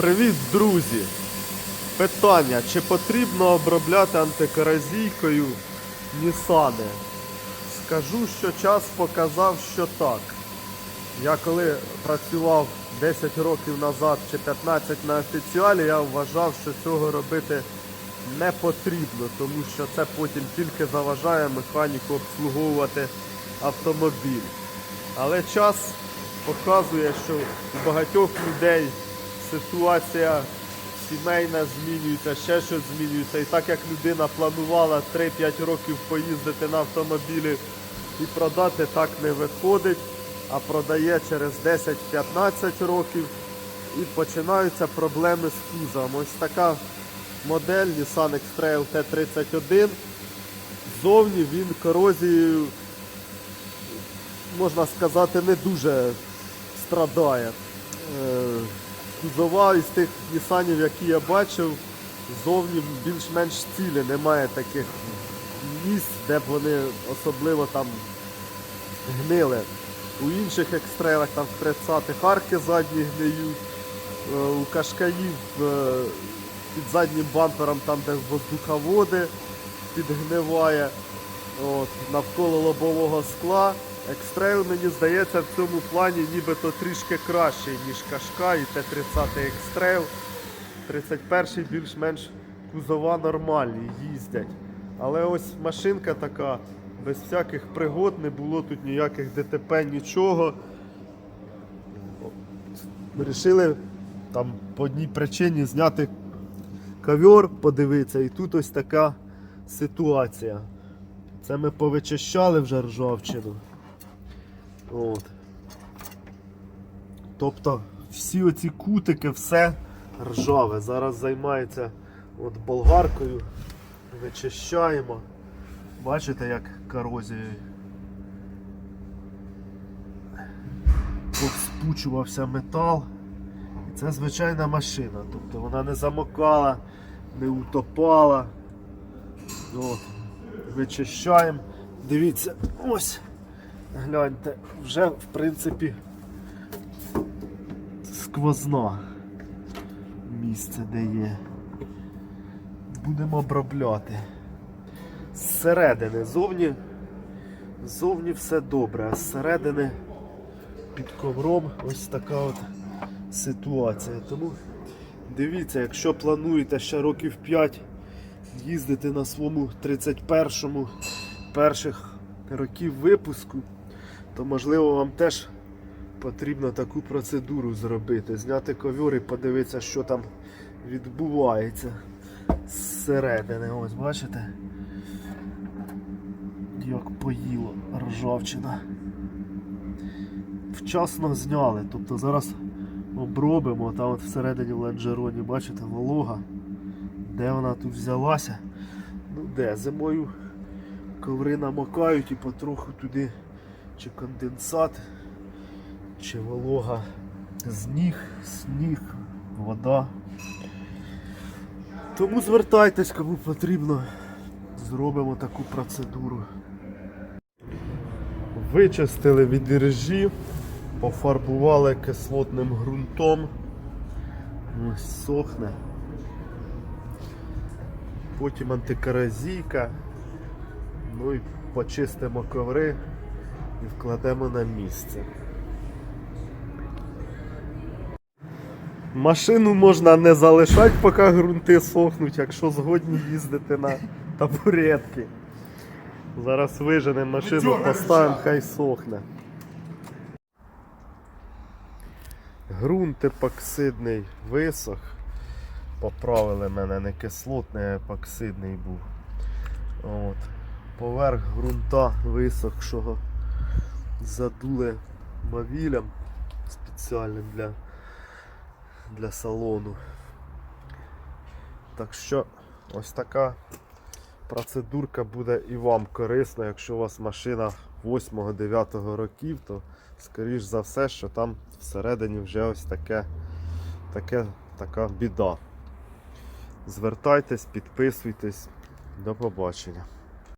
Привіт, друзі! Питання, чи потрібно обробляти антикоразійкою Нісани? Скажу, що час показав, що так. Я коли працював 10 років назад чи 15 на офіціалі, я вважав, що цього робити не потрібно, тому що це потім тільки заважає механіку обслуговувати автомобіль. Але час показує, що у багатьох людей ситуація сімейна змінюється, ще щось змінюється. І так як людина планувала 3-5 років поїздити на автомобілі і продати, так не виходить, а продає через 10-15 років і починаються проблеми з кузовом. Ось така модель Nissan X-Trail T31. Зовні він корозією можна сказати, не дуже страдає. Кузова із тих Нісанів, які я бачив, зовні більш-менш цілі, немає таких місць, де б вони особливо там гнили. У інших екстрейлах там в 30-х арки задні гниють, е, у кашкаїв е, під заднім бампером, там де воздуховоди підгниває. От, навколо лобового скла. Екстрейл, мені здається, в цьому плані нібито трішки кращий, ніж Кашка і Т-30 Екстрейл. 31-й більш-менш кузова нормальні, їздять. Але ось машинка така, без всяких пригод, не було тут ніяких ДТП, нічого. Рішили там по одній причині зняти ковер, подивитися, і тут ось така ситуація. Це ми повичищали вже ржавчину. От. Тобто всі оці кутики, все ржаве. Зараз займається от болгаркою, вичищаємо. Бачите, як корозією повспучувався метал. І це звичайна машина. Тобто вона не замокала, не утопала. От. Вичищаємо. Дивіться, ось. Гляньте, вже в принципі сквозна місце, де є. Будемо обробляти. Зсередини, зовні, зовні все добре, а зсередини під ковром ось така от ситуація. Тому дивіться, якщо плануєте ще років 5 їздити на своєму 31-му перших років випуску, то можливо вам теж потрібно таку процедуру зробити. Зняти ковер і подивитися, що там відбувається зсередини. Ось бачите? Як поїло ржавчина. Вчасно зняли, тобто зараз обробимо, там от всередині в ланжероні, бачите, волога. Де вона тут взялася? Ну де? Зимою коври намокають і потроху туди чи конденсат, чи волога з ніг, сніг, вода. Тому звертайтесь, кому потрібно, зробимо таку процедуру. Вичистили від іржі, пофарбували кислотним ґрунтом. Ось сохне. Потім антикоразійка. Ну і почистимо коври і вкладемо на місце. Машину можна не залишати, поки ґрунти сохнуть, якщо згодні їздити на табуретки. Зараз виженемо машину, поставимо, хай сохне. Ґрунт епоксидний висох. Поправили мене не кислотний, а епоксидний був. От. Поверх ґрунта висохшого задули мавілем спеціальним для, для салону. Так що ось така процедурка буде і вам корисна, якщо у вас машина 8-9 років, то скоріш за все, що там всередині вже ось таке, таке, така біда. Звертайтесь, підписуйтесь. До побачення.